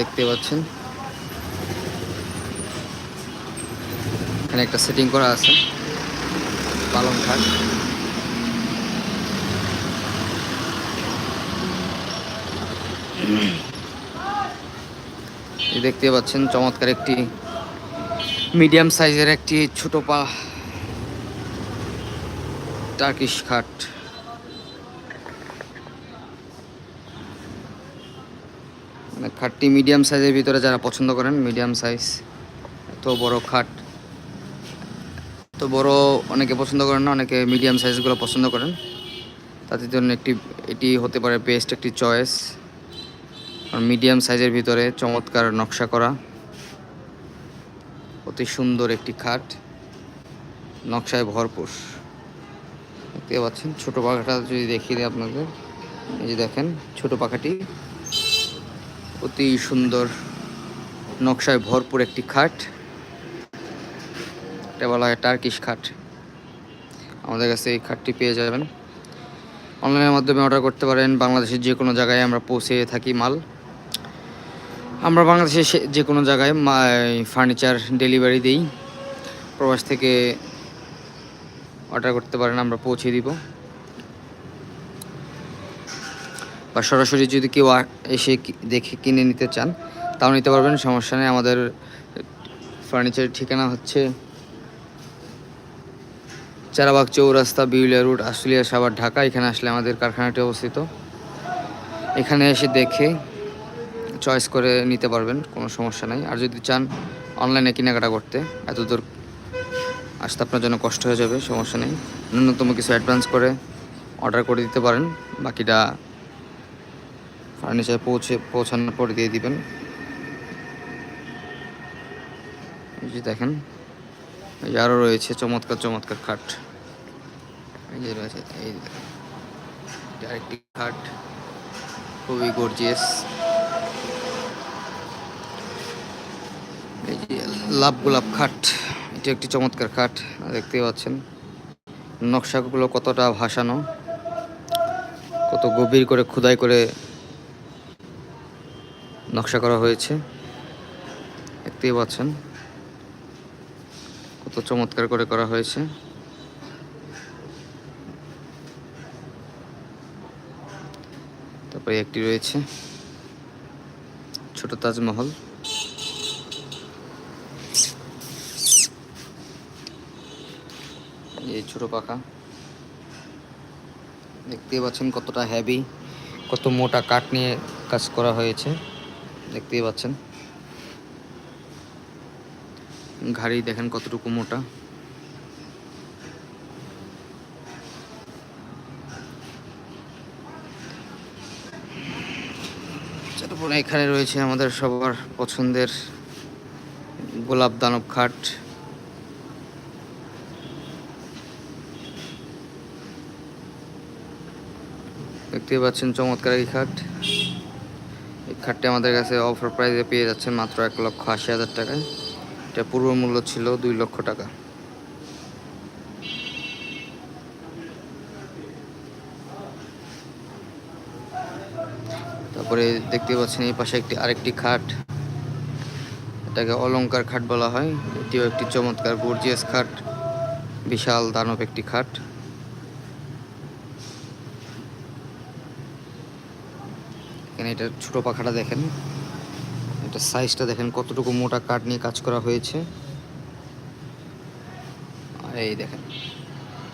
দেখতে পাচ্ছেন। এখানে একটা সেটিং করা আছে, পালং খাট দেখতে পাচ্ছেন, চমৎকার একটি মিডিয়াম সাইজের একটি ছোট পা টার্কিশ খাট মানে খাটটি মিডিয়াম সাইজের ভিতরে যারা পছন্দ করেন, মিডিয়াম সাইজ, এত বড় খাট। তো বড় অনেকে পছন্দ করেন না, অনেকে মিডিয়াম সাইজগুলো পছন্দ করেন। তাদের জন্য একটি, এটি হতে পারে বেস্ট একটি চয়েস মিডিয়াম সাইজের ভিতরে চমৎকার নকশা করা। অতি সুন্দর একটি খাট। নকশায় ভরপুর। দেখতে পাচ্ছেন, ছোটো পাখাটা যদি দেখিয়ে দিই আপনাদের। এই যে দেখেন, ছোট পাখাটি। অতি সুন্দর নকশায় ভরপুর একটি খাট। এটা বলা হয় টার্কিশ খাট। আমাদের কাছে এই খাটটি পেয়ে যাবেন। অনলাইনের মাধ্যমে অর্ডার করতে পারেন। বাংলাদেশের যে কোনো জায়গায় আমরা পৌঁছে থাকি মাল। আমরা বাংলাদেশের যে কোনো জায়গায় ফার্নিচার ডেলিভারি দিই। প্রবাস থেকে অর্ডার করতে পারেন, আমরা পৌঁছে দিব। বা সরাসরি যদি কেউ এসে দেখে কিনে নিতে চান, তাও নিতে পারবেন। সমস্যা নেই, আমাদের ফার্নিচারের ঠিকানা হচ্ছে চারাবাগ চৌরাস্তা, বিউলিয়া রোড, আশুলিয়া, সাভার, ঢাকা। এখানে আসলে আমাদের কারখানাটি অবস্থিত। এখানে এসে দেখে চয়েস করে নিতে পারবেন, কোনো সমস্যা নেই। আর যদি চান অনলাইনে কেনাকাটা করতে, এত দূর আসতে আপনার জন্য কষ্ট হয়ে যাবে, সমস্যা নেই। ন্যূনতম কিছু অ্যাডভান্স করে অর্ডার করে দিতে পারেন। বাকিটা ফার্নিচার পৌঁছে, পৌঁছানোর পর দিয়ে দিবেন। এই যে দেখেন, এই যে আরও রয়েছে চমৎকার চমৎকার খাট। এই যে রয়েছে, এই আরেকটি খাট। খুবই গর্জিয়াস এই যে লাভ গোলাপ খাট, এটি একটি চমৎকার খাট দেখতেই পাচ্ছেন। নকশাগুলো কতটা ভাসানো, কত গভীর করে খোদাই করে নকশা করা হয়েছে। দেখতেই পাচ্ছেন কত চমৎকার করে করা হয়েছে। তারপরে একটি রয়েছে ছোট তাজমহল। এই ছোট পাখা। দেখতেই পাচ্ছেন কতটা হেভি কত মোটা কাঠ নিয়ে কাজ করা হয়েছে। দেখতেই পাচ্ছেন। ঘাড়ি দেখেন কতটুকু মোটা। এখানে রয়েছে আমাদের সবার পছন্দের গোলাপ দানব খাট। দেখতেই পাচ্ছেন চমৎকার এই খাট। খাটটি আমাদের কাছে অফার প্রাইসে পেয়ে যাচ্ছেন মাত্র এক লক্ষ আশি হাজার টাকায়। এটা পূর্ব মূল্য ছিল দুই লক্ষ টাকা। তারপরে দেখতে পাচ্ছেন এই পাশে একটি আরেকটি খাট। এটাকে অলংকার খাট বলা হয়। এটিও একটি চমৎকার গর্জিয়াস খাট। বিশাল দানব একটি খাট। এখানে এটা ছোট পাখাটা দেখেন। এটা সাইজটা দেখেন, কতটুকু মোটা কাঠ নিয়ে কাজ করা হয়েছে। আর এই দেখেন,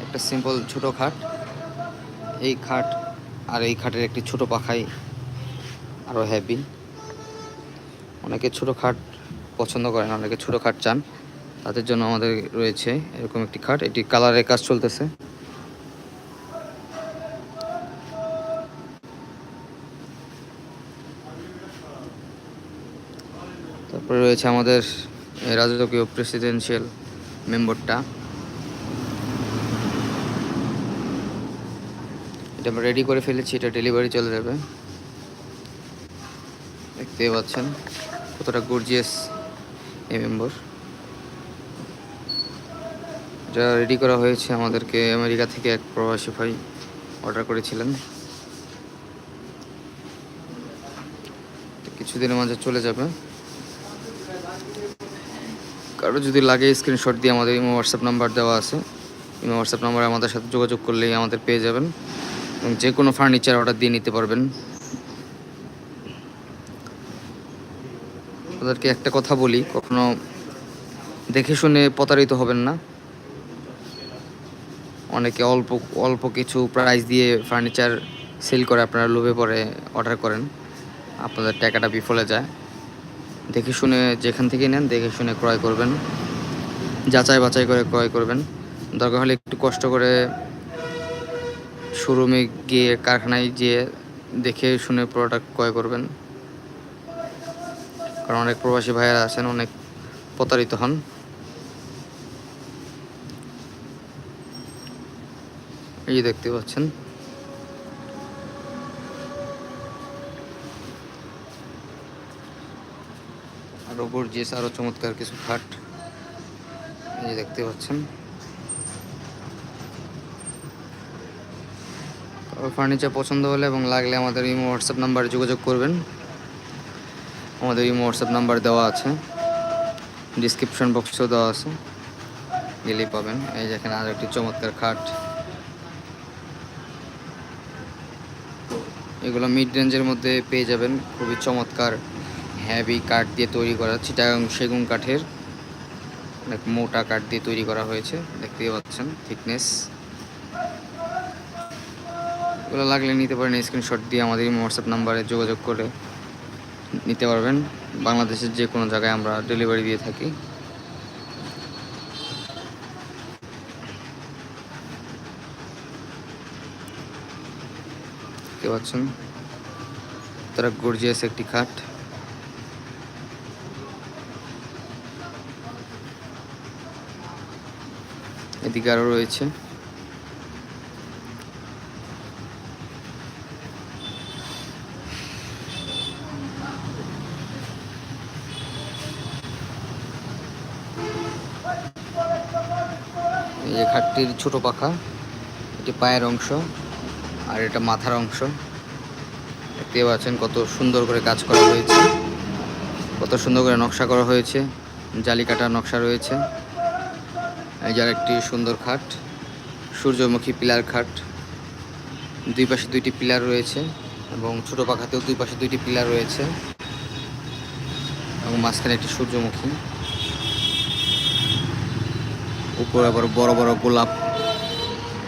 একটা সিম্পল ছোট খাট। এই খাট আর এই খাটের একটি ছোট পাখাই আরও হ্যাপি অনেকে ছোট খাট পছন্দ করেন, অনেকে ছোট খাট চান। তাদের জন্য আমাদের রয়েছে এরকম একটি খাট। এটি কালারের কাজ চলতেছে। তারপরে রয়েছে আমাদের রাজকীয় প্রেসিডেন্সিয়াল মেম্বারটা এটা আমরা রেডি করে ফেলেছি, এটা ডেলিভারি চলে যাবে। দেখতেই পাচ্ছেন কতটা গর্জিয়াস এই মেম্বার এটা রেডি করা হয়েছে আমাদেরকে আমেরিকা থেকে এক প্রবাসী ভাই অর্ডার করেছিলেন। কিছুদিনের মাঝে চলে যাবে। কারও যদি লাগে স্ক্রিনশট দিয়ে আমাদের ইমো হোয়াটসঅ্যাপ নাম্বার দেওয়া আছে। ইমো হোয়াটসঅ্যাপ নাম্বারে আমাদের সাথে যোগাযোগ করলেই আমাদের পেয়ে যাবেন। এবং যে কোনো ফার্নিচার অর্ডার দিয়ে নিতে পারবেন। ওদেরকে একটা কথা বলি, কখনো দেখে শুনে প্রতারিত হবেন না। অনেকে অল্প অল্প কিছু প্রাইস দিয়ে ফার্নিচার সেল করে আপনারা লোভে পরে অর্ডার করেন। আপনাদের টাকাটা বিফলে যায়। দেখে শুনে যেখান থেকে নেন, দেখে শুনে ক্রয় করবেন। যাচাই বাছাই করে ক্রয় করবেন। দরকার হলে একটু কষ্ট করে শোরুমে গিয়ে, কারখানায় গিয়ে দেখে শুনে প্রোডাক্ট ক্রয় করবেন। কারণ অনেক প্রবাসী ভাইয়েরা আছেন, অনেক প্রতারিত হন। এই দেখতে পাচ্ছেন। গর্জিয়াস আরও চমৎকার কিছু খাট এই দেখতে পাচ্ছেন। ফার্নিচার পছন্দ হলে এবং লাগলে আমাদের ইমো হোয়াটসঅ্যাপ নাম্বারে যোগাযোগ করবেন। আমাদের ইমো হোয়াটসঅ্যাপ নাম্বার দেওয়া আছে। ডিসক্রিপশন বক্সেও দেওয়া আছে। গেলেই পাবেন। এই যে এখানে আরও একটি চমৎকার খাট। এগুলো মিড রেঞ্জের মধ্যে পেয়ে যাবেন। খুবই চমৎকার। হ্যাভি কাঠ দিয়ে তৈরি করা চিটাগাং সেগুন কাঠের মোটা কাঠ দিয়ে তৈরি করা হয়েছে দেখতেই পাচ্ছেন থিকনেস এগুলো লাগলে নিতে পারেন স্ক্রিনশট দিয়ে আমাদের হোয়াটসঅ্যাপ নাম্বারে যোগাযোগ করে নিতে পারবেন। বাংলাদেশের যে কোনো জায়গায় আমরা ডেলিভারি দিয়ে থাকি। দেখতে পাচ্ছেন, তারা গর্জিয়াস একটি খাট এদিকে আরও রয়েছে। এই যে খাটটির ছোট পাখা, এটি পায়ের অংশ আর এটা মাথার অংশ। দেখতে পাচ্ছেন কত সুন্দর করে কাজ করা হয়েছে। কত সুন্দর করে নকশা করা হয়েছে। জালি কাটা নকশা রয়েছে। যার একটি সুন্দর খাট, সূর্যমুখী পিলার খাট। দুই পাশে দুইটি পিলার রয়েছে এবং ছোট পাখাতেও দুই পাশে দুইটি পিলার রয়েছে এবং মাঝখানে একটি সূর্যমুখী। উপরে আবার বড় বড় গোলাপ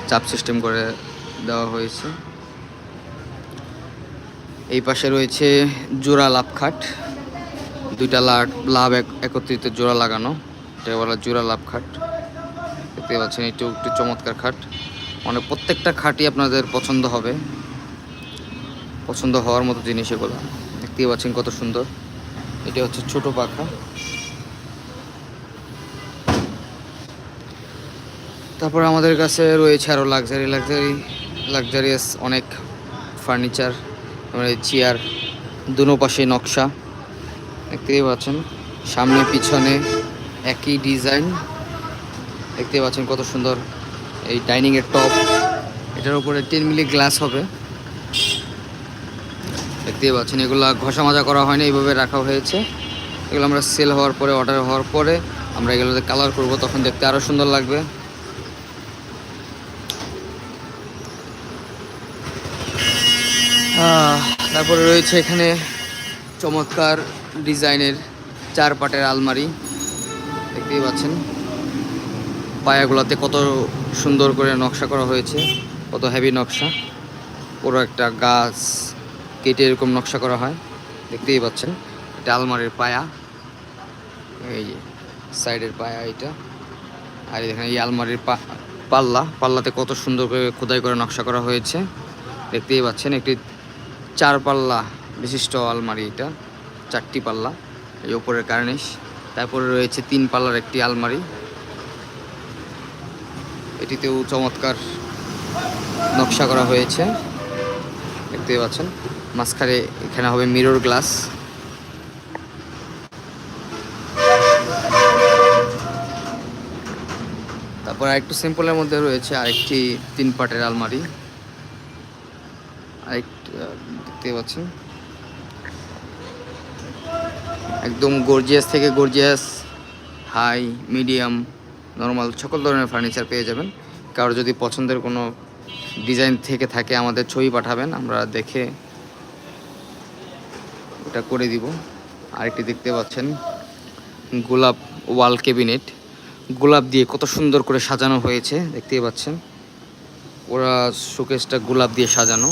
চাপ সিস্টেম করে দেওয়া হয়েছে। এই পাশে রয়েছে জোড়া লাভ খাট। দুইটা লাভ লাভ এক- একত্রিত জোড়া লাগানো। এটা বলা জোড়া লাভ খাট। দেখতে পাচ্ছেন একটু একটি চমৎকার খাট। মানে প্রত্যেকটা খাটই আপনাদের পছন্দ হবে। পছন্দ হওয়ার মতো জিনিস এগুলো। দেখতেই পাচ্ছেন কত সুন্দর। এটা হচ্ছে ছোট পাখা। তারপর আমাদের কাছে রয়েছে আরও লাক্সারি লাক্সারি লাক্সারিয়াস অনেক ফার্নিচার চেয়ার দুনো পাশে নকশা। দেখতেই পাচ্ছেন, সামনে, পিছনে একই ডিজাইন দেখতে পাচ্ছেন কত সুন্দর এই ডাইনিংয়ের টপ। এটার উপরে টেন মিলি গ্লাস হবে। দেখতেই পাচ্ছেন, এগুলো ঘষা মাজা করা হয়নি, এইভাবে রাখা হয়েছে। এগুলো আমরা সেল হওয়ার পরে অর্ডার হওয়ার পরে আমরা এগুলোতে কালার করব, তখন দেখতে আরও সুন্দর লাগবে। তারপরে রয়েছে এখানে চমৎকার ডিজাইনের চার পাটের আলমারি। দেখতেই পাচ্ছেন। পায়াগুলোতে কত সুন্দর করে নকশা করা হয়েছে, কত হেভি নকশা। পুরো একটা গাছ কেটে এরকম নকশা করা হয়, দেখতেই পাচ্ছেন। এটা আলমারির পায়া, এই যে সাইডের পায়া এটা। আর এখানে এই আলমারির পাল্লা, পাল্লাতে কত সুন্দর করে খোদাই করে নকশা করা হয়েছে। দেখতেই পাচ্ছেন, একটি চার পাল্লা বিশিষ্ট আলমারি এটা, চারটি পাল্লা, এই ওপরের কার্নিশ। তারপরে রয়েছে তিন পাল্লার একটি আলমারি। এটিতেও চমৎকার নকশা করা হয়েছে। দেখতেই পাচ্ছেন মাঝখানে এখানে হবে মিরর গ্লাস তারপর আরেকটু সিম্পলের মধ্যে রয়েছে আরেকটি তিন পাটের আলমারি। আরেকটি আহ, দেখতে পাচ্ছেন। একদম গর্জিয়াস থেকে গর্জিয়াস হাই মিডিয়াম নর্মাল সকল ধরনের ফার্নিচার পেয়ে যাবেন। কারও যদি পছন্দের কোনো ডিজাইন থেকে থাকে, আমাদের ছবি পাঠাবেন, আমরা দেখে ওটা করে দিব। আরেকটি দেখতে পাচ্ছেন, গোলাপ ওয়াল ক্যাবিনেট গোলাপ দিয়ে কত সুন্দর করে সাজানো হয়েছে, দেখতেই পাচ্ছেন। ওরা শোকেসটা গোলাপ দিয়ে সাজানো।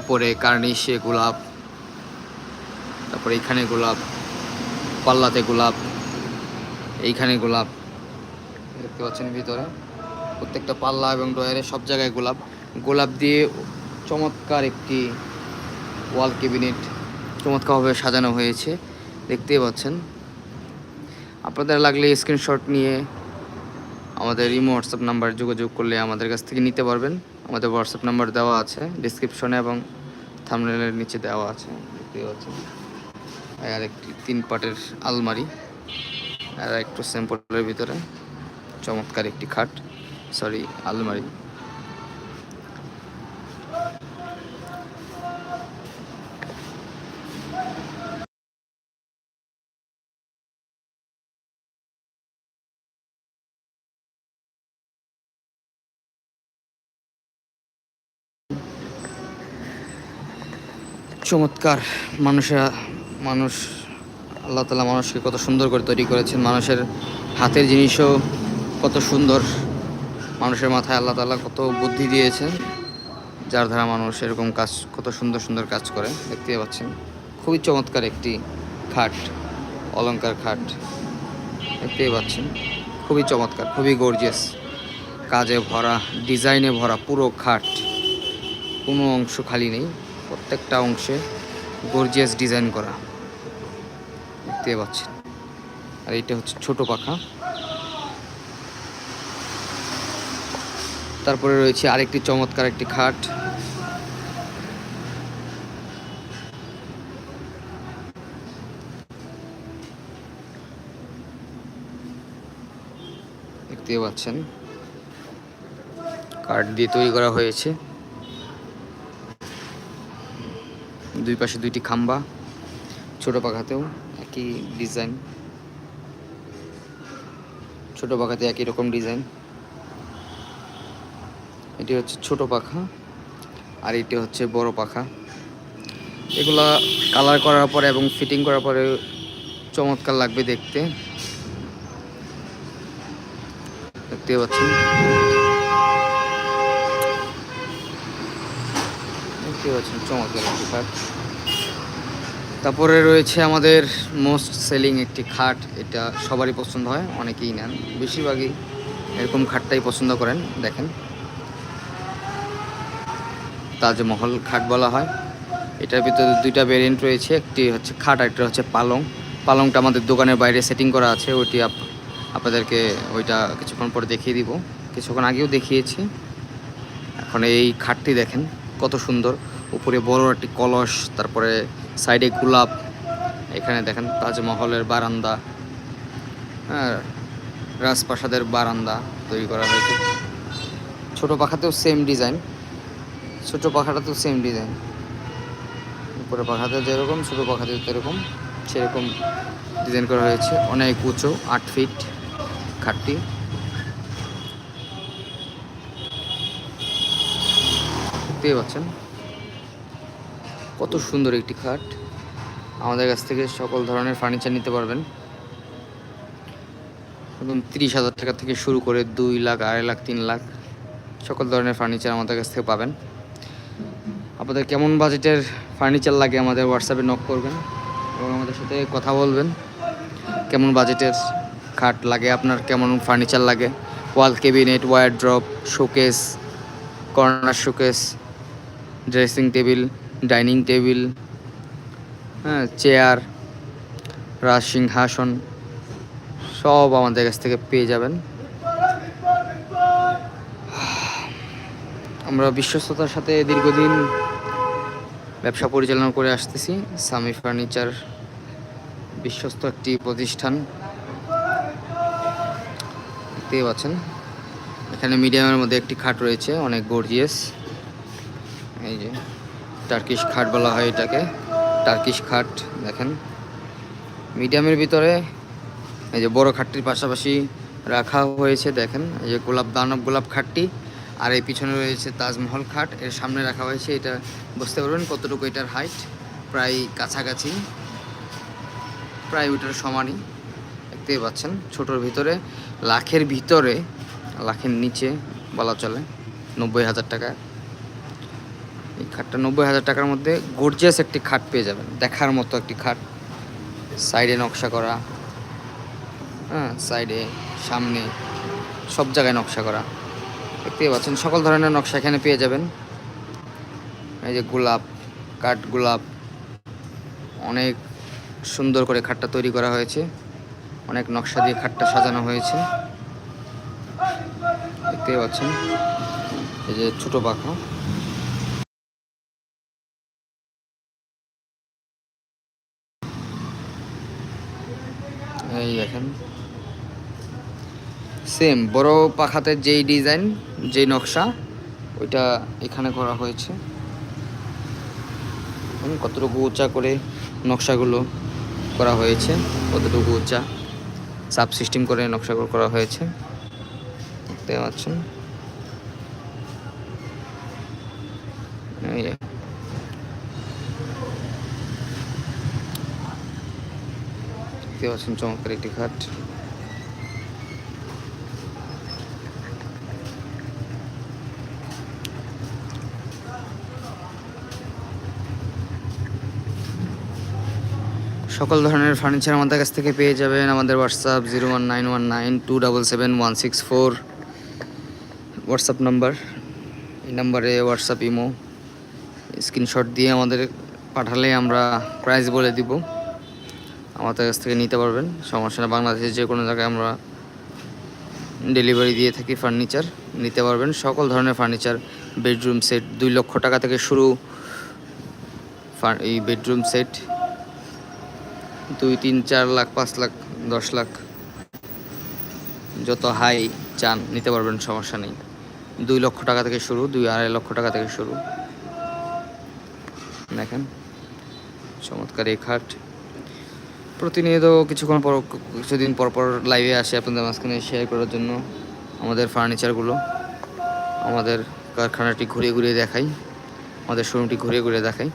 উপরে কার্নিশে গোলাপ, তারপরে এইখানে গোলাপ, পাল্লাতে গোলাপ, এইখানে গোলাপ। দেখতে পাচ্ছেন ভিতরে। প্রত্যেকটা পাল্লা এবং ডয়ারে সব জায়গায় গোলাপ। গোলাপ দিয়ে চমৎকার একটি ওয়াল ক্যাবিনেট চমৎকারভাবে সাজানো হয়েছে। দেখতেই পাচ্ছেন। আপনাদের লাগলে স্ক্রিনশট নিয়ে আমাদের ইমো হোয়াটসঅ্যাপ নাম্বার যোগাযোগ করলে আমাদের কাছ থেকে নিতে পারবেন। আমাদের হোয়াটসঅ্যাপ নাম্বার দেওয়া আছে ডিসক্রিপশনে এবং থামনেলের নিচে দেওয়া আছে। দেখতেই পাচ্ছেন। আর একটি তিন পাটের আলমারি। আর একটু স্যাম্পলের ভিতরে। চমৎকার একটি খাট। সরি আলমারি। চমৎকার। মানুষেরা, মানুষ, আল্লাহ তালা মানুষকে কত সুন্দর করে তৈরি করেছেন। মানুষের হাতের জিনিসও কত সুন্দর মানুষের মাথায় আল্লাহ তালা কত বুদ্ধি দিয়েছেন, যার দ্বারা মানুষ এরকম কাজ, কত সুন্দর সুন্দর কাজ করে দেখতে পাচ্ছেন। খুবই চমৎকার একটি খাট, অলংকার খাট, দেখতেই পাচ্ছেন। খুবই চমৎকার, খুবই গর্জিয়াস কাজে ভরা, ডিজাইনে ভরা পুরো খাট, কোনো অংশ খালি নেই, প্রত্যেকটা অংশে গর্জিয়াস ডিজাইন করা দেখতে পাচ্ছেন। আর এইটা হচ্ছে ছোট পাখা। তারপরে রয়েছে আরেকটি চমৎকার একটি খাট। দেখতে পাচ্ছেন, কাঠ দিয়ে তৈরি করা হয়েছে। দুই পাশে দুইটি খাম্বা, ছোট পাখাতেও একই ডিজাইন। ছোট পাখাতে একই রকম ডিজাইন। এটি হচ্ছে ছোট পাখা আর এটি হচ্ছে বড় পাখা। এগুলা কালার করার পরে এবং ফিটিং করার পরে চমৎকার লাগবে দেখতে। দেখতে পাচ্ছেন? দেখতে চমৎকার তারপরে রয়েছে আমাদের মোস্ট সেলিং একটি খাট, এটা সবারই পছন্দ হয়, অনেকেই নেন। বেশিরভাগই এরকম খাটটাই পছন্দ করেন, দেখেন। তাজমহল খাট বলা হয়। এটার ভিতরে দুইটা ভেরিয়েন্ট রয়েছে, একটি হচ্ছে খাট একটা হচ্ছে পালং। পালংটা আমাদের দোকানের বাইরে সেটিং করা আছে, ওইটি আপ, আপনাদেরকে ওইটা কিছুক্ষণ পরে দেখিয়ে দিব। কিছুক্ষণ আগেও দেখিয়েছি। এখন এই খাটটি দেখেন, কত সুন্দর। উপরে বড় একটি কলস, তারপরে সাইডে গোলাপ, এখানে দেখেন তাজমহলের বারান্দা হ্যাঁ রাজপ্রাসাদের বারান্দা তৈরি করা হয়েছে। ছোট পাখাতেও সেম ডিজাইন ছোট পাখাটাতেও সেম ডিজাইন উপরে পাখাতে যেরকম, ছোট পাখাতে যেরকম সেরকম ডিজাইন করা হয়েছে। অনেক উঁচু, আট ফিট খাটটি দেখতেই পাচ্ছেন? কত সুন্দর একটি খাট। আমাদের কাছ থেকে সকল ধরনের ফার্নিচার নিতে পারবেন। এবং তিরিশ হাজার টাকা থেকে শুরু করে দুই লাখ, আড়াই লাখ, তিন লাখ, সকল ধরনের ফার্নিচার আমাদের কাছ থেকে পাবেন। আপনাদের কেমন বাজেটের ফার্নিচার লাগে আমাদের হোয়াটসঅ্যাপে নক করবেন এবং আমাদের সাথে কথা বলবেন। কেমন বাজেটের খাট লাগে, আপনার কেমন ফার্নিচার লাগে? Wall cabinet wardrobe showcase corner showcase dressing table dining table হ্যাঁ চেয়ার রাজ সিংহাসন সব আমাদের কাছ থেকে পেয়ে যাবেন। আমরা বিশ্বস্ততার সাথে দীর্ঘদিন ব্যবসা পরিচালনা করে আসতেছি। সামি ফার্নিচার বিশ্বস্ত একটি প্রতিষ্ঠান। দেখতেই পাচ্ছেন। এখানে মিডিয়ামের মধ্যে একটি খাট রয়েছে, অনেক গর্জিয়াস। এই যে, টার্কিশ খাট বলা হয় এটাকে। টার্কিশ খাট, দেখেন। মিডিয়ামের ভিতরে এই যে বড় খাটটির পাশাপাশি রাখা হয়েছে, দেখেন। এই যে গোলাপ, দানব গোলাপ খাটটি। আর এই পিছনে রয়েছে তাজমহল খাট। এর সামনে রাখা হয়েছে, এটা বুঝতে পারবেন কতটুকু এটার হাইট প্রায় কাছাকাছি, প্রায় ওইটার সমানই। দেখতেই পাচ্ছেন, ছোটোর ভিতরে, লাখের ভিতরে, লাখের নিচে বলা চলে, নব্বই হাজার টাকা। এই খাটটা নব্বই হাজার টাকার মধ্যে গর্জিয়াস একটি খাট পেয়ে যাবেন। দেখার মতো একটি খাট। সাইডে নকশা করা হ্যাঁ সাইডে, সামনে, সব জায়গায় নকশা করা। দেখতেই পাচ্ছেন, সকল ধরনের নকশা এখানে পেয়ে যাবেন। এই যে গোলাপ, কাঠ গোলাপ, অনেক সুন্দর করে খাটটা তৈরি করা হয়েছে। অনেক নকশা দিয়ে খাটটা সাজানো হয়েছে। দেখতেই পাচ্ছেন, এই যে ছোট পাখা। এই দেখেন সেম বড় পাখাতে যেই ডিজাইন যেই নকশা, ওইটা এখানে করা হয়েছে। কতটুকু উঁচা করে নকশাগুলো করা হয়েছে, কতটুকু উঁচা সাব সিস্টেম করে নকশাগুলো করা হয়েছে দেখতে পাচ্ছেন। দেখতে পাচ্ছেন চমৎকার একটি খাট। সকল ধরনের ফার্নিচার আমাদের কাছ থেকে পেয়ে যাবেন। আমাদের WhatsApp zero one nine one nine two double seven one six four WhatsApp number এই নাম্বারে হোয়াটসঅ্যাপ ইমো স্ক্রিনশট দিয়ে আমাদের পাঠালে আমরা প্রাইস বলে দিব। আমাদের কাছ থেকে নিতে পারবেন। সমস্যা না বাংলাদেশের যে কোনো জায়গায় আমরা ডেলিভারি দিয়ে থাকি ফার্নিচার নিতে পারবেন। সকল ধরনের ফার্নিচার বেডরুম সেট দুই লক্ষ টাকা থেকে শুরু এই বেডরুম সেট দুই, তিন, চার লাখ, পাঁচ লাখ, দশ লাখ। যত হাই চান, নিতে পারবেন, সমস্যা নেই। দুই লক্ষ টাকা থেকে শুরু, দুই আড়াই লক্ষ টাকা থেকে শুরু। দেখেন, চমৎকার এই খাট। প্রতিনিয়ত কিছুক্ষণ পর, কিছুদিন পর পর লাইভে আসে আপনাদের মাঝখানে শেয়ার করার জন্য আমাদের ফার্নিচারগুলো আমাদের কারখানাটি ঘুরিয়ে ঘুরিয়ে দেখাই। আমাদের শোরুমটি ঘুরিয়ে ঘুরিয়ে দেখাই।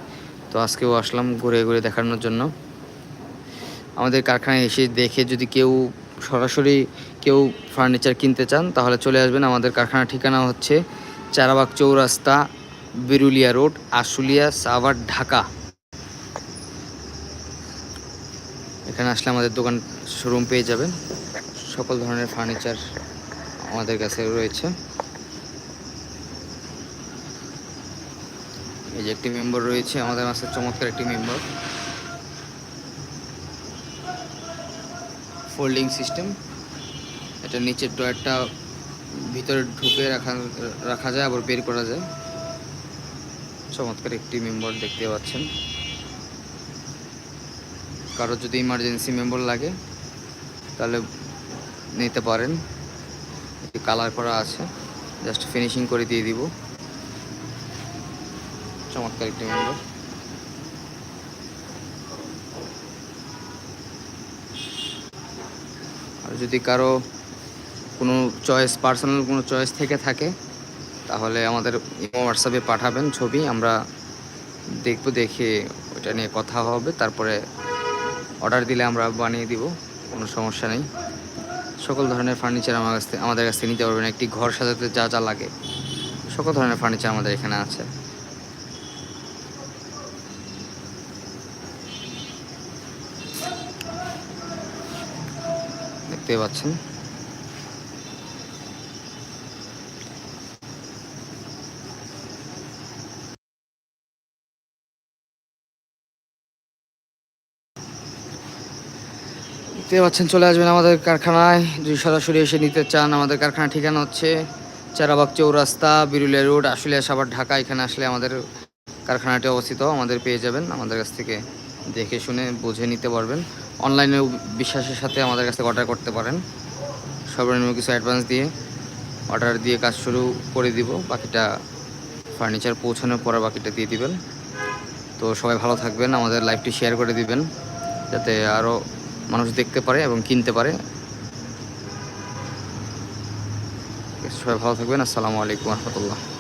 তো আজকেও আসলাম ঘুরে ঘুরে দেখানোর জন্য। আমাদের কারখানায় এসে দেখে যদি কেউ সরাসরি কেউ ফার্নিচার কিনতে চান, তাহলে চলে আসবেন। আমাদের কারখানার ঠিকানা হচ্ছে চারাবাগ চৌরাস্তা, বিরুলিয়া রোড, আশুলিয়া, সাভার, ঢাকা। এখানে আসলে আমাদের দোকান শোরুম পেয়ে যাবেন। সকল ধরনের ফার্নিচার আমাদের কাছে রয়েছে। এই যে একটি মেম্বার রয়েছে, আমাদের মাঝে চমৎকার একটি মেম্বার ফোল্ডিং সিস্টেম। এটা নিচের ড্রয়ারটা ভিতরে ঢুকে রাখা রাখা যায়, আবার বের করা যায়। চমৎকার একটি মেম্বার দেখতে পাচ্ছেন। কারও যদি ইমার্জেন্সি মেম্বার লাগে, তাহলে নিতে পারেন। কালার করা আছে। জাস্ট ফিনিশিং করে দিয়ে দিব। চমৎকার একটি মেম্বার যদি কারও কোনো চয়েস পার্সোনাল কোনো চয়েস থেকে থাকে, তাহলে আমাদের হোয়াটসঅ্যাপে পাঠাবেন ছবি, আমরা দেখব, দেখে ওটা নিয়ে কথা হবে, তারপরে অর্ডার দিলে আমরা বানিয়ে দিব, কোনো সমস্যা নেই। সকল ধরনের ফার্নিচার আমার কাছ থেকে, আমাদের কাছ থেকে নিতে পারবেন, একটি ঘর সাজাতে যা যা লাগে। সকল ধরনের ফার্নিচার আমাদের এখানে আছে। দেখতে পাচ্ছেন। দেখতে পাচ্ছেন, চলে আসবেন আমাদের কারখানায়। যদি সরাসরি এসে নিতে চান, আমাদের কারখানা ঠিকানা হচ্ছে চারাবাগ চৌরাস্তা, বিরুলিয়া রোড, আশুলিয়া, সাভার, ঢাকা। এখানে আসলে আমাদের কারখানাটি অবস্থিত, আমাদের পেয়ে যাবেন, আমাদের কাছ থেকে। দেখে শুনে বুঝে নিতে পারবেন। অনলাইনে বিশ্বাসের সাথে আমাদের কাছ অর্ডার করতে পারেন। সর্বনিম্ন কিছু অ্যাডভান্স দিয়ে অর্ডার দিয়ে কাজ শুরু করে দিব। বাকিটা ফার্নিচার পৌঁছানোর পর বাকিটা দিয়ে দিবেন। তো সবাই ভালো থাকবেন, আমাদের লাইভটি শেয়ার করে দিবেন। যাতে আরও মানুষ দেখতে পারে এবং কিনতে পারে। সবাই ভালো থাকবেন। আসসালামু আলাইকুম, রহমতুল্লাহ।